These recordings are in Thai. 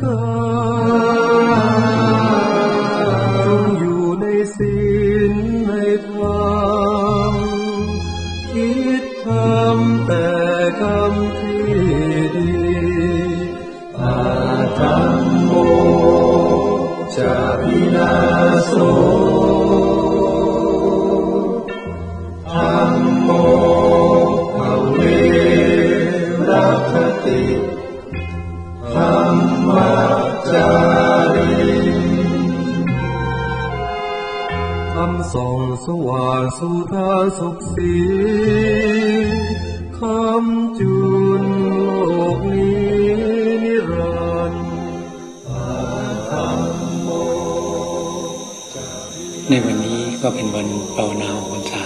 ก ว่างสุทาสุขสีคำจุนโลกนี้นิรันดร์ในวันนี้ก็เป็นวันภานาออกพรรษา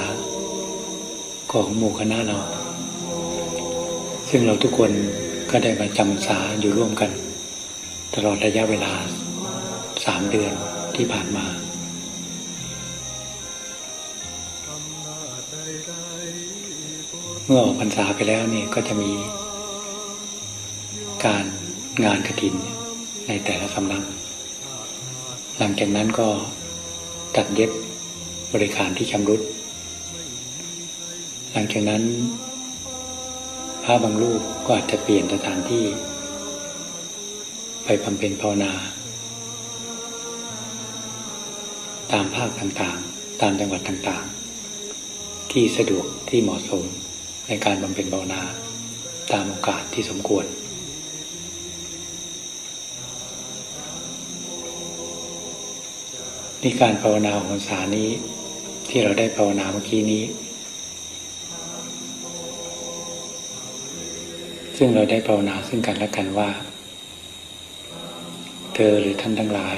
ของหมู่คณะเรา ซึ่งเราทุกคนก็ได้มาจำพรรษาอยู่ร่วมกัน ตลอดระยะเวลาสามเดือนที่ผ่านมา เมื่อออกพรรษาไปแล้วนี่ก็จะมีการงานกระถินในแต่ละสำนัก หลังจากนั้นก็ตัดเย็บบริการที่ชำรุด หลังจากนั้นพระบางรูปก็อาจจะเปลี่ยนสถานที่ ไปบำเพ็ญภาวนา ตามภาคต่างๆ ตามจังหวัดต่างๆ ที่สะดวกที่เหมาะสม ในการบำเพ็ญภาวนาตามโอกาสที่สมควร นี่การภาวนาของพรรษานี้ที่เราได้ภาวนาเมื่อกี้นี้ ซึ่งเราได้ภาวนาซึ่งกันและกันว่า เธอหรือท่านทั้งหลาย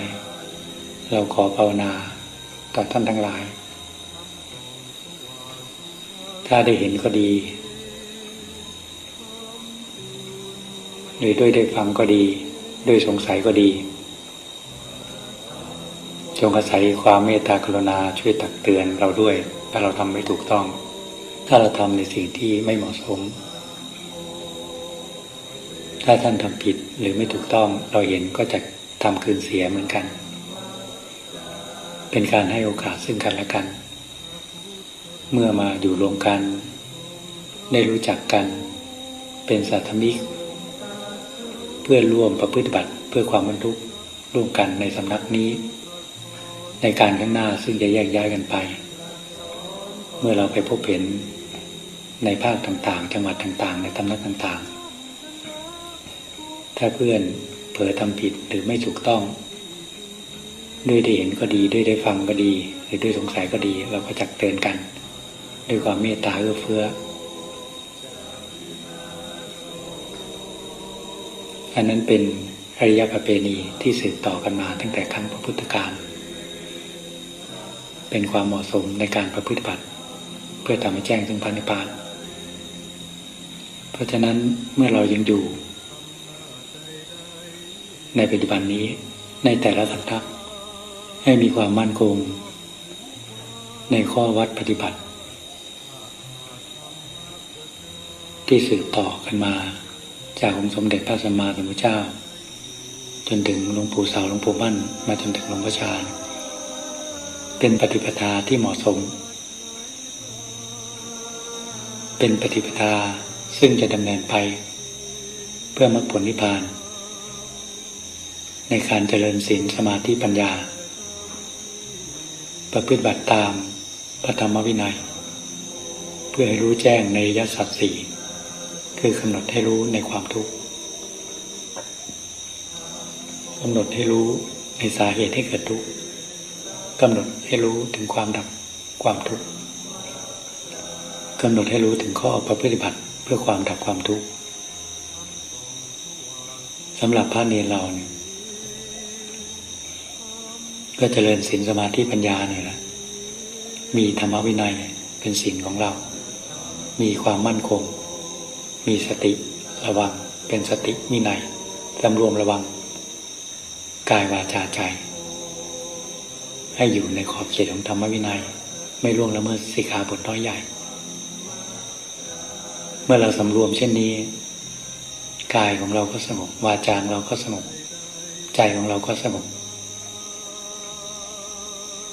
เราขอภาวนาต่อท่านทั้งหลาย ถ้าได้เห็นก็ดี หรือด้วยได้ฟังก็ดี ด้วยสงสัยก็ดี จงอาศัยความเมตตากรุณาช่วยตักเตือนเราด้วย ถ้าเราทำไม่ถูกต้อง ถ้าเราทำในสิ่งที่ไม่เหมาะสม ถ้าท่านทำผิดหรือไม่ถูกต้องเราเห็นก็จะทำคืนเสียเหมือนกัน เป็นการให้โอกาสซึ่งกันและกัน เมื่อมาอยู่รวมกัน ได้รู้จักกัน เป็นสัตมิก เพื่อร่วมประพฤติบัติเพื่อความบรรทุกร่วมกันในสำนักนี้ ในการข้างหน้าซึ่งจะแยกย้ายกันไป เมื่อเราไปพบเห็นในภาคต่างๆ จังหวัดต่างๆ ในตำนักต่างๆ ถ้าเพื่อนเผลอทำผิดหรือไม่ถูกต้อง ด้วยได้เห็นก็ดีด้วยได้ฟังก็ดี หรือด้วยสงสัยก็ดีเราก็จักเตือนกัน ด้วยความเมตตาเอื้อเฟื้อ อันนั้นเป็นอริยประเพณีที่สืบต่อกันมาตั้งแต่ครั้งพระพุทธการ เป็นความเหมาะสมในการประพฤติบัติ เพื่อทำให้แจ้งถึงพระนิพพาน เพราะฉะนั้นเมื่อเรายังอยู่ ในปัจจุบันนี้ในแต่ละสัปดาห์ให้มีความมั่นคง ในข้อวัดปฏิบัติ ที่สืบต่อกันมา จากองค์สมเด็จพระสัมมาสัมพุทธเจ้า จนถึงหลวงปู่สาวหลวงปู่มั่น มาจนถึงหลวงพ่อชาญเป็นปฏิปทาที่เหมาะสม เป็นปฏิปทาซึ่งจะดำเนินไป เพื่อมรรคผลนิพพาน ในการเจริญศีลสมาธิปัญญา ประพฤติบัติตามพระธรรมวินัย เพื่อให้รู้แจ้งในยสัตว์สี่ คือกำหนดให้รู้ในความทุกข์กำหนดให้รู้ในสาเหตุให้เกิดทุกข์กำหนดให้รู้ถึงความดับความทุกข์กำหนดให้รู้ถึงข้อประพฤติบัติเพื่อความดับความทุกข์สำหรับพระเนรเราเนี่ยก็เจริญศีลสมาธิปัญญาเนี่ยแหละมีธรรมวินัยเป็นศีลของเรา มีความมั่นคง มีสติระวังเป็นสติวินัยสำรวมระวัง กายวาจาใจ ให้อยู่ในขอบเขตของธรรมวินัย ไม่ล่วงละเมิดสิกขาบทน้อยใหญ่ เมื่อเราสำรวมเช่นนี้ กายของเราก็สงบวาจาของเราก็สงบใจของเราก็สงบ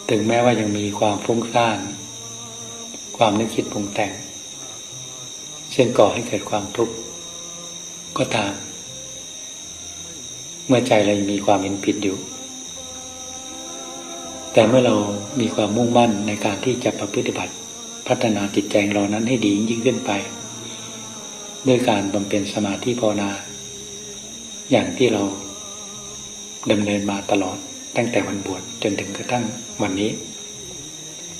ถึงแม้ว่ายังมีความฟุ้งซ่าน ความนึกคิดปรุงแต่ง ซึ่งก่อให้เกิดความทุกข์ก็ตาม เมื่อใจเรายังมีความเห็นผิดอยู่ แต่เมื่อเรามีความมุ่งมั่นในการที่จะประพฤติบัติพัฒนาจิตใจของเรานั้นให้ดียิ่งขึ้นไปด้วยการบำเพ็ญสมาธิภาวนา อย่างที่เราดำเนินมาตลอดตั้งแต่วันบวชจนถึงกระทั่งวันนี้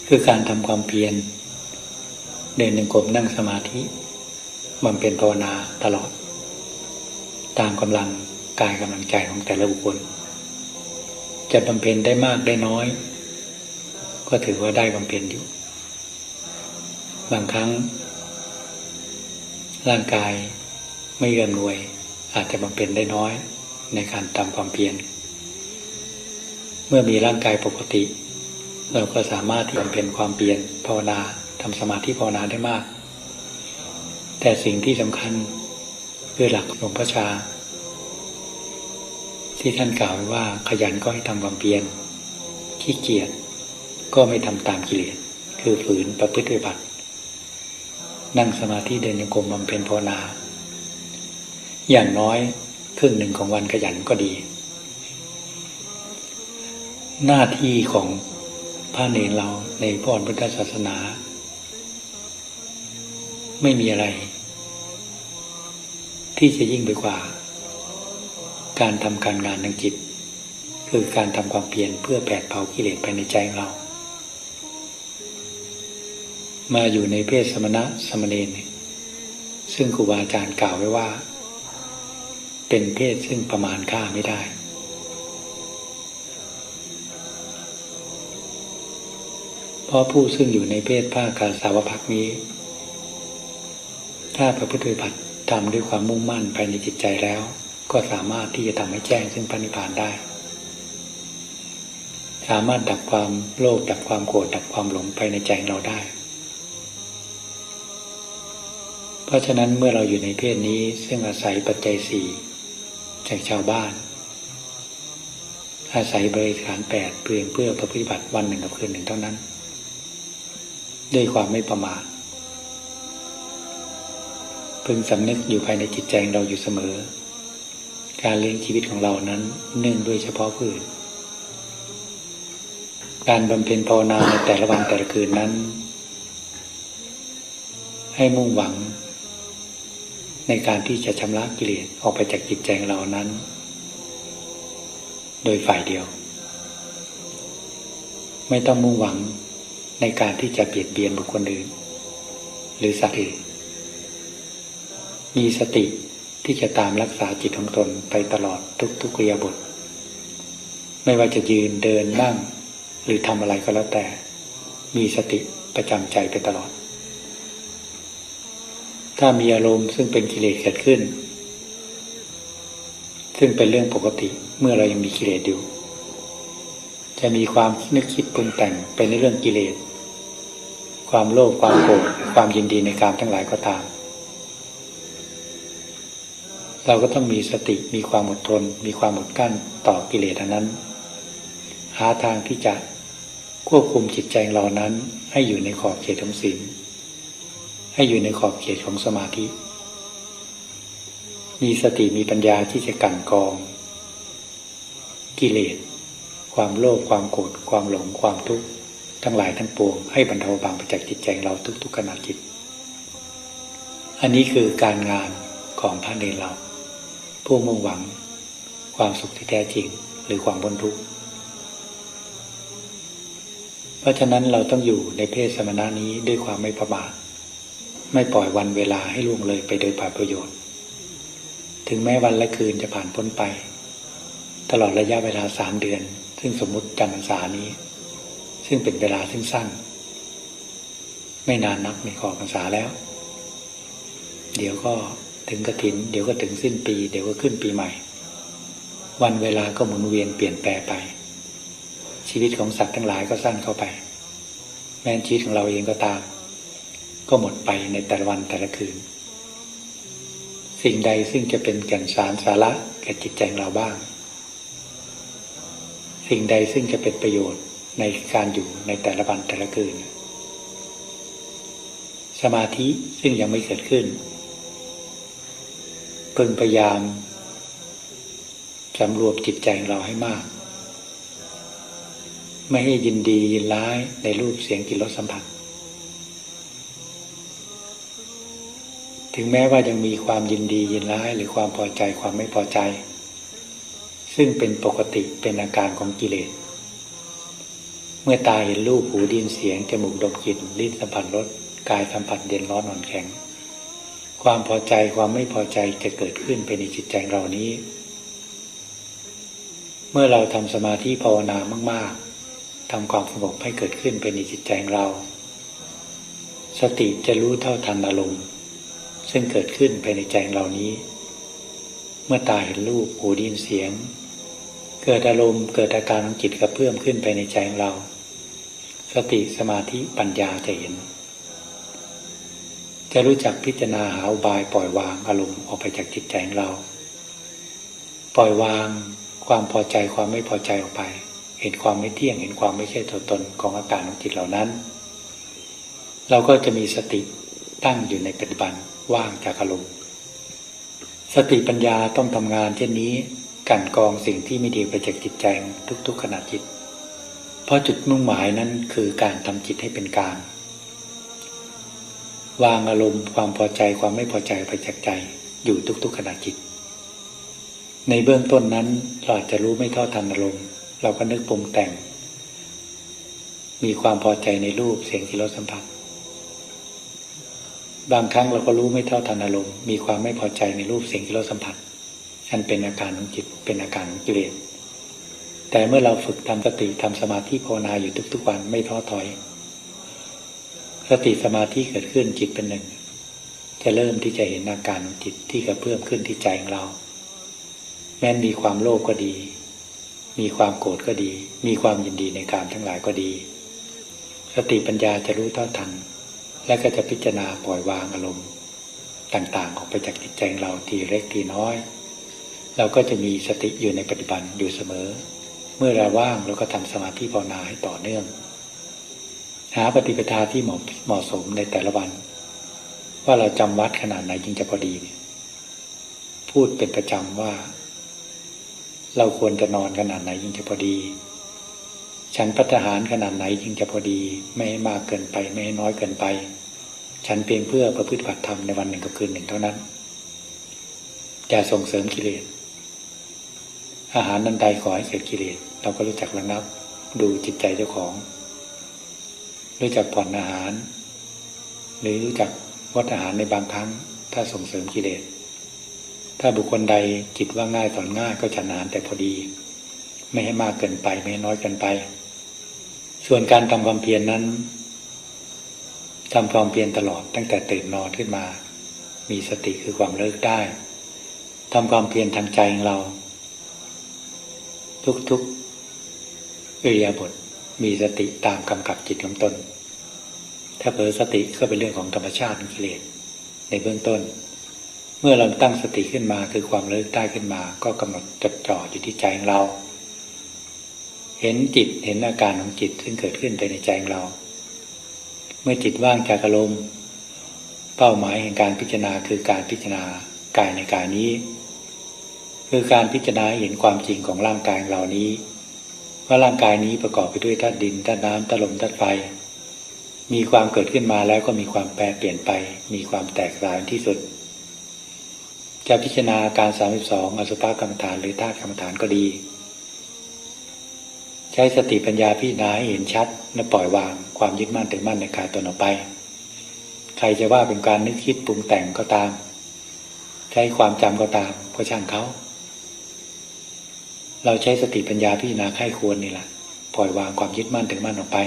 คือการทำความเพียรเดินยังกรมนั่งสมาธิ บำเพ็ญภาวนาตลอด ตามกำลังกายกำลังใจของแต่ละบุคคล จะบำเพ็ญได้มากได้น้อย ก็ถือว่าได้บำเพ็ญอยู่ บางครั้ง ร่างกายไม่เอื้อมหน่วย อาจจะบำเพ็ญได้น้อยในการทำความเพียรเมื่อมีร่างกายปกติ เราก็สามารถที่บำเพ็ญความเพียรภาวนาทำสมาธิภาวนาได้มาก แต่สิ่งที่สำคัญคือหลักหลวงพ่อชา ที่ท่านกล่าวว่าขยันก็ให้ทำความเพียรขี้เกียจก็ไม่ทำตามกิเลสคือฝืนประพฤติปฏิบัตินั่งสมาธิเดินโยกรมบำเพ็ญภาวนา อย่างน้อยครึ่งหนึ่งของวันขยันก็ดี หน้าที่ของพระเนรเราในพรพุทธศาสนา ไม่มีอะไร ที่จะยิ่งไปกว่า การทำการงานทางจิต คือการทำความเพียรเพื่อแผดเผากิเลสภายในใจของเรา มาอยู่ในเพศสมณะสมณีซึ่งครูบาอาจารย์กล่าวไว้ว่า เป็นเพศซึ่งประมาณค่าไม่ได้เพราะผู้ซึ่งอยู่ในเพศภาคกาสาวพักนี้ ถ้าพระพุทธปฏิบัติทำด้วยความมุ่งมั่นภายในจิตใจแล้ว ก็สามารถที่จะทำให้แจ้งซึ่งพระนิพพานได้ สามารถดับความโลภดับความโกรธดับความหลงภายในใจเราได้ เพราะฉะนั้นเมื่อเราอยู่ในเพศนี้ซึ่งอาศัยปัจจัยสี่จากชาวบ้าน อาศัยบริขารแปดเพียงเพื่อประพฤติบัติวันหนึ่งกับคืนหนึ่งเท่านั้น ด้วยความไม่ประมาท พึงสำนึกอยู่ภายในจิตใจของเราอยู่เสมอ การเลี้ยงชีวิตของเรานั้นเนื่องด้วยเฉพาะพืชการบำเพ็ญภาวนาในแต่ละวันแต่ละคืนนั้น ให้มุ่งหวัง ในการที่จะชำระกิเลสออกไปจากจิตใจของเรานั้น โดยฝ่ายเดียว ไม่ต้องมุ่งหวังในการที่จะเบียดเบียนบุคคลอื่น หรือสัตว์อื่น มีสติที่จะตามรักษาจิตของตนไปตลอดทุกๆเรียบท ไม่ว่าจะยืนเดินนั่ง หรือทำอะไรก็แล้วแต่ มีสติประจำใจไปตลอด ถ้ามีอารมณ์ซึ่งเป็นกิเลสเกิดขึ้น ซึ่งเป็นเรื่องปกติเมื่อเรายังมีกิเลสอยู่จะมีความนึกคิดปรุงแต่งเป็นในเรื่องกิเลส ความโลภความโกรธความยินดีในการทั้งหลายก็ตาม เราก็ต้องมีสติมีความอดทน มีความอดกั้นต่อกิเลสอันนั้น หาทางที่จะควบคุมจิตใจเรานั้นให้อยู่ในขอบเขตของศีลให้อยู่ในขอบเขตของสมาธิ มีสติมีปัญญาที่จะกั่นกอง กิเลส ความโลภความโกรธความหลงความทุกข์ทั้งหลายทั้งปวงให้บรรเทาบางไปจากจิตใจเราทุกๆขณะจิต อันนี้คือการงานของพระเนรเรา ผู้มุ่งหวัง ความสุขที่แท้จริงหรือความพ้นทุกข์เพราะฉะนั้นเราต้องอยู่ในเพศสมณะนี้ด้วยความไม่ประมาทไม่ปล่อยวันเวลาให้ล่วงเลยไปโดยปราประโยชน์ ถึงแม้วันและคืนจะผ่านพ้นไป ตลอดระยะเวลาสามเดือน ซึ่งสมมุติจำพรรษานี้ ซึ่งเป็นเวลาสั้นไม่นานนักในขอพรรษาแล้ว เดี๋ยวก็ ถึงกระถิน เดี๋ยวก็ถึงสิ้นปี เดี๋ยวก็ขึ้นปีใหม่ วันเวลาก็หมุนเวียนเปลี่ยนแปลไป ชีวิตของสัตว์ทั้งหลายก็สั้นเข้าไป แม้ชีวิตของเราเองก็ตาม ก็หมดไปในแต่ละวันแต่ละคืน สิ่งใดซึ่งจะเป็นแก่นสารสาระแก่จิตใจเราบ้าง สิ่งใดซึ่งจะเป็นประโยชน์ในการอยู่ในแต่ละวันแต่ละคืนสมาธิซึ่งยังไม่เกิดขึ้น พึงพยายามสำรวมจิตใจของเราให้มาก ไม่ให้ยินดียินร้ายในรูปเสียงกลิ่นรสสัมผัส ถึงแม้ว่ายังมีความยินดียินร้ายหรือความพอใจความไม่พอใจ ซึ่งเป็นปกติเป็นอาการของกิเลส เมื่อตาเห็นรูปหูดินเสียงจมูกดมกลิ่นลิ้นสัมผัสรสกายสัมผัสเย็นร้อนอ่อนแข็ง ความพอใจความไม่พอใจจะเกิดขึ้นเป็นในจิตใจเรานี้ เมื่อเราทำสมาธิภาวนามาก ๆทำความสงบให้เกิดขึ้นเป็นในจิตใจเรา สติจะรู้เท่าทันอารมณ์ซึ่งเกิดขึ้นภายในใจเรานี้ เมื่อตาเห็นรูปหูได้ยินเสียง เกิดอารมณ์เกิดอาการของจิตกระเพื่อมขึ้นไปในใจเรา สติสมาธิปัญญาจะเห็น จะรู้จักพิจารณาหาอุบายปล่อยวางอารมณ์ออกไปจากจิตใจของเรา ปล่อยวางความพอใจความไม่พอใจออกไป เห็นความไม่เที่ยงเห็นความไม่ใช่ตัวตนของอาการของจิตเหล่านั้น เราก็จะมีสติตั้งอยู่ในปัจจุบันว่างจากอารมณ์สติปัญญาต้องทำงานเช่นนี้กันกองสิ่งที่ไม่ดีไปจากจิตใจทุกๆขณะจิต เพราะจุดมุ่งหมายนั้นคือการทำจิตให้เป็นกลาง วางอารมณ์ความพอใจความไม่พอใจไปจากใจ อยู่ทุกๆขณะจิต ในเบื้องต้นนั้นเราอาจจะรู้ไม่เท่าทันอารมณ์เราก็นึกปรุงแต่ง มีความพอใจในรูปเสียงที่เราสัมผัส บางครั้งเราก็รู้ไม่เท่าทันอารมณ์มีความไม่พอใจในรูปเสียงที่เราสัมผัสอันเป็นอาการของจิตเป็นอาการของกิเลสแต่เมื่อเราฝึกทำสติทำสมาธิภาวนาอยู่ทุกๆวันไม่ท้อถอย สติสมาธิเกิดขึ้นจิตเป็นหนึ่ง จะเริ่มที่จะเห็นอาการของจิตที่กระเพื่อมขึ้นที่ใจของเรา แม้นมีความโลภก็ดี มีความโกรธก็ดี มีความยินดีในการทั้งหลายก็ดี สติปัญญาจะรู้เท่าทัน และก็จะพิจารณาปล่อยวางอารมณ์ ต่างๆ ออกไปจากจิตใจของเราทีเล็กทีน้อย เราก็จะมีสติอยู่ในปัจจุบันอยู่เสมอ เมื่อเราว่างเราก็ทำสมาธิภาวนาให้ต่อเนื่อง หาปฏิปทาที่เหมาะเหมาะสมในแต่ละวัน ว่าเราจำวัดขนาดไหนจึงจะพอดี พูดเป็นประจำว่า เราควรจะนอนขนาดไหนยิ่งจะพอดี ฉันพัฒหารขนาดไหนยิ่งจะพอดี ไม่ให้มากเกินไปไม่ให้น้อยเกินไป ฉันเพียงเพื่อประพฤติบัติธรรมในวันหนึ่งกับคืนหนึ่งเท่านั้นจะส่งเสริมกิเลส อาหารนันใดขอให้เกิดกิเลส เราก็รู้จักระงับ ดูจิตใจเจ้าของ รู้จักผ่อนอาหาร หรือรู้จักวัดอาหารในบางครั้ง ถ้าส่งเสริมกิเลส ถ้าบุคคลใดจิตว่าง่ายสอนง่ายก็ฉันอาหารแต่พอดี ไม่ให้มากเกินไปไม่ให้น้อยเกินไป ส่วนการทำความเพียรนนั้นทำความเพียรตลอดตั้งแต่ตื่นนอนขึ้นมา มีสติคือความเลิกได้ทำความเพียรทางใจของเรา ทุกๆอิริยาบถมีสติตามกำกับจิตของตน ถ้าเผลอสติก็เป็นเรื่องของธรรมชาติของกิเลสในเบื้องต้น เมื่อเราตั้งสติขึ้นมาคือความเลิกได้ขึ้นมา ก็กำหนดจดจ่ออยู่ที่ใจของเรา เห็นจิตเห็นอาการของจิตซึ่งเกิดขึ้นภายในใจของเรา เมื่อจิตว่างจากอารมณ์เป้าหมายแห่งการพิจารณาคือการพิจารณากายในกายนี้ คือการพิจารณาเห็นความจริงของร่างกายเหล่านี้ ว่าร่างกายนี้ประกอบไปด้วยธาตุดินธาตุน้ำธาตุลมธาตุไฟ มีความเกิดขึ้นมาแล้วก็มีความแปรเปลี่ยนไป มีความแตกต่างที่สุด จะพิจารณาการ 32 อสุภกรรมฐานหรือธาตุกรรมฐานก็ดี ใช้สติปัญญาพิจารณาเห็นชัด และปล่อยวางความยึดมั่นถือมั่นในกายตนออกไป ใครจะว่าเป็นการนึกคิดปรุงแต่งก็ตาม ใช้ความจำก็ตามก็ช่างเขา เราใช้สติปัญญาพิจารณาไข้ควรนี่แหละปล่อยวางความยึดมั่นถือมั่นออกไป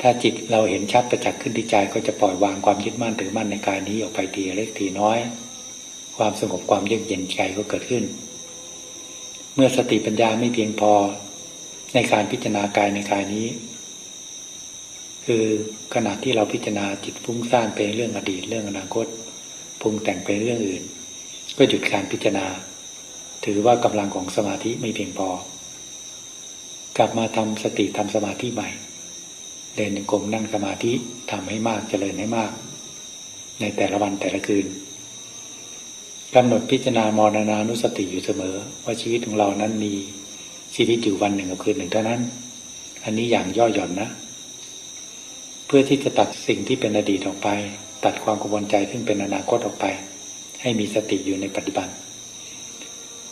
ถ้าจิตเราเห็นชัดประจักษ์ขึ้นที่ใจก็จะปล่อยวางความยึดมั่นถือมั่นในกายนี้ออกไปทีเล็กทีน้อย ความสงบความเยือกเย็นใจก็เกิดขึ้น เมื่อสติปัญญาไม่เพียงพอในการพิจารณากายในกายนี้ คือขณะที่เราพิจารณาจิตฟุ้งซ่านไปเรื่องอดีตเรื่องอนาคตปรุงแต่งไปเรื่องอื่น ก็หยุดการพิจารณา ถือว่ากำลังของสมาธิไม่เพียงพอกลับมาทำสติทำสมาธิใหม่ เดินยังกรมนั่งสมาธิทำให้มากเจริญให้มาก ในแต่ละวันแต่ละคืนกำหนดพิจารณามรณานุสติอยู่เสมอ ว่าชีวิตของเรานั้นมีชีวิตอยู่วันหนึ่งกับคืนหนึ่งเท่านั้น อันนี้อย่างย่อหย่อนนะ เพื่อที่จะตัดสิ่งที่เป็นอดีตออกไป ตัดความกังวลใจซึ่งเป็นอนาคตออกไป ให้มีสติอยู่ในปัจจุบัน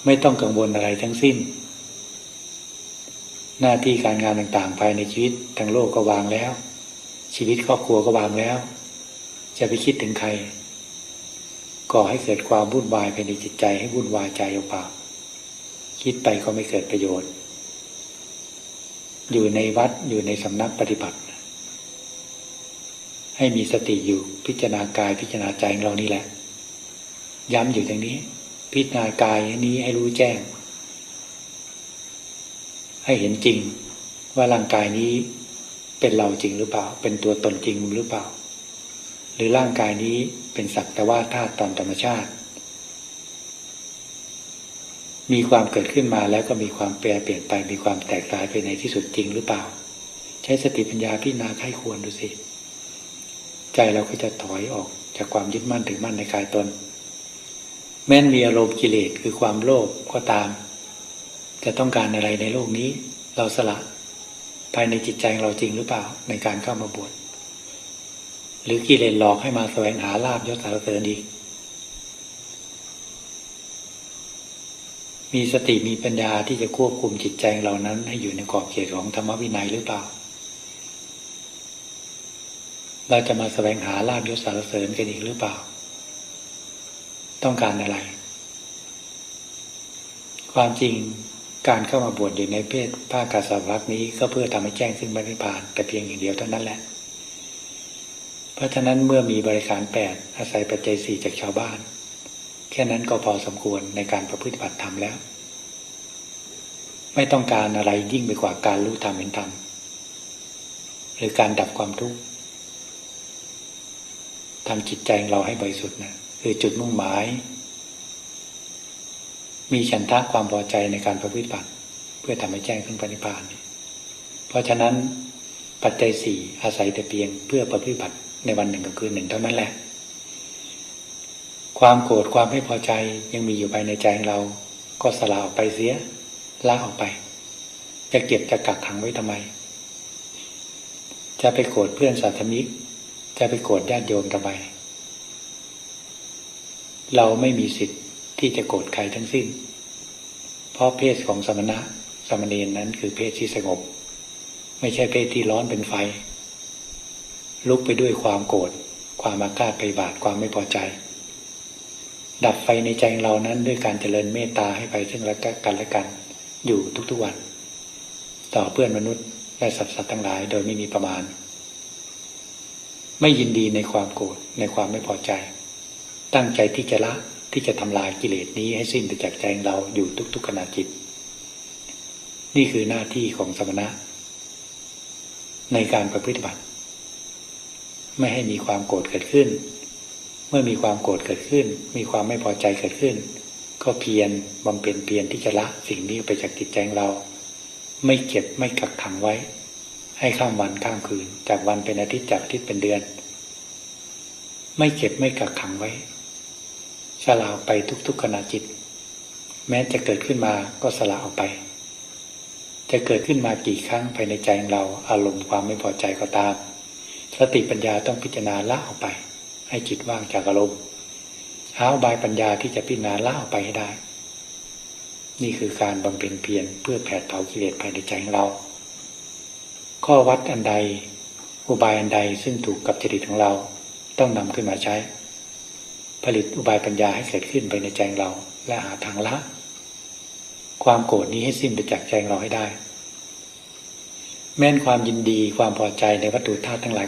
ไม่ต้องกังวลอะไรทั้งสิ้น หน้าที่การงานต่างๆ ภายในชีวิตทางโลกก็วางแล้ว ชีวิตครอบครัวก็วางแล้ว จะไปคิดถึงใครก่อให้เกิดความวุ่นวายภายในจิตใจให้วุ่นวายใจเปล่าคิดไปก็ไม่เกิดประโยชน์ อยู่ในวัดอยู่ในสำนักปฏิบัติ ให้มีสติอยู่พิจารณากายพิจารณาใจของเรานี่แหละ ย้ำอยู่ตรงนี้ พิจารณากายนี้ให้รู้แจ้ง ให้เห็นจริง ว่าร่างกายนี้เป็นเราจริงหรือเปล่า เป็นตัวตนจริงหรือเปล่า หรือร่างกายนี้เป็นสักแต่ว่าธาตุตามธรรมชาติ มีความเกิดขึ้นมาแล้วก็มีความแปรเปลี่ยนไป มีความแตกสลายไปในที่สุดจริงหรือเปล่า ใช้สติปัญญาพิจารณาไข้ควรดูสิใจเราก็จะถอยออกจากความยึดมั่นถือมั่นในกายตน แม้นมีอารมณ์กิเลสคือความโลภก็ตาม จะต้องการอะไรในโลกนี้ เราสละภายในจิตใจของเราจริงหรือเปล่าในการเข้ามาบวชหรือกิเลสหลอกให้มาแสวงหาลาบยศสารเสริญอีกมีสติมีปัญญาที่จะควบคุมจิตใจเรานั้น ให้อยู่ในขอบเขตของธรรมวินัยหรือเปล่า เราจะมาแสวงหาลาบยศสารเสริญกันอีกหรือเปล่า ต้องการอะไร ความจริง การเข้ามาบวชอยู่ในเพศภาคกาสาวรักนี้ก็เพื่อทำให้แจ้งซึ่งบริพานแต่เพียงอย่างเดียวเท่านั้นแหละ เพราะฉะนั้นเมื่อมีบริการแปดอาศัยปัจจัยสี่จากชาวบ้าน แค่นั้นก็พอสมควรในการประพฤติบัติธรรมแล้ว ไม่ต้องการอะไรยิ่งไปกว่าการรู้ธรรมเห็นธรรมหรือการดับความทุกข์ทำจิตใจของเราให้บริสุทธิ์นะคือจุดมุ่งหมาย มีฉันทะความพอใจในการประพฤติบัติเพื่อทำให้แจ้งขึ้นปณิพานเพราะฉะนั้นปัจจัยสี่อาศัยแต่เพียงเพื่อประพฤติบัติในวันหนึ่งกับคืนหนึ่งเท่านั้นแหละ ความโกรธความไม่พอใจยังมีอยู่ภายในใจของเรา ก็สละออกไปเสียละออกไป จะเก็บจะกักขังไว้ทำไม จะไปโกรธเพื่อนสาธมิก จะไปโกรธญาติโยมทำไมเราไม่มีสิทธิ์ ที่จะโกรธใครทั้งสิ้น เพราะเพศของสมณะสมณีนั้นคือเพศที่สงบ ไม่ใช่เพศที่ร้อนเป็นไฟ ลุกไปด้วยความโกรธความอาฆาตไปบาทความไม่พอใจ ดับไฟในใจเรานั้นด้วยการเจริญเมตตาให้ไปซึ่งและกันและกันอยู่ทุกๆวัน ต่อเพื่อนมนุษย์และสัตว์สัตว์ทั้งหลายโดยไม่มีประมาณ ไม่ยินดีในความโกรธในความไม่พอใจ ตั้งใจที่จะละ ที่จะทำลายกิเลสนี้ให้สิ้นไปจากใจเราอยู่ทุก ๆขณะจิต นี่คือหน้าที่ของสมณะ ในการประพฤติบัติ ไม่ให้มีความโกรธเกิดขึ้น เมื่อมีความโกรธเกิดขึ้น มีความไม่พอใจเกิดขึ้น ก็เพียรบำเพ็ญเพียรที่จะละสิ่งนี้ไปจากจิตใจเรา ไม่เก็บไม่กักขังไว้ ให้ข้ามวันข้ามคืน จากวันเป็นอาทิตย์จากอาทิตย์เป็นเดือน ไม่เก็บไม่กักขังไว้ สละออกไปทุกๆขณะจิต แม้จะเกิดขึ้นมาก็สละออกไป จะเกิดขึ้นมากี่ครั้งภายในใจของเราอารมณ์ความไม่พอใจก็ตาม สติปัญญาต้องพิจารณาละออกไป ให้จิตว่างจากอารมณ์หาอุบายปัญญาที่จะพิจารณาละออกไปให้ได้ นี่คือการบำเพ็ญเพียรเพื่อแผดเผากิเลสภายในใจของเรา ข้อวัดอันใดอุบายอันใดซึ่งถูกกับจริตของเราต้องนำขึ้นมาใช้ ผลิตอุบายปัญญาให้เกิดขึ้นไปในใจเรา และหาทางละ ความโกรธนี้ให้สิ้นไปจากใจเราให้ได้ แม้นความยินดีความพอใจในวัตถุธาตุทั้งหลาย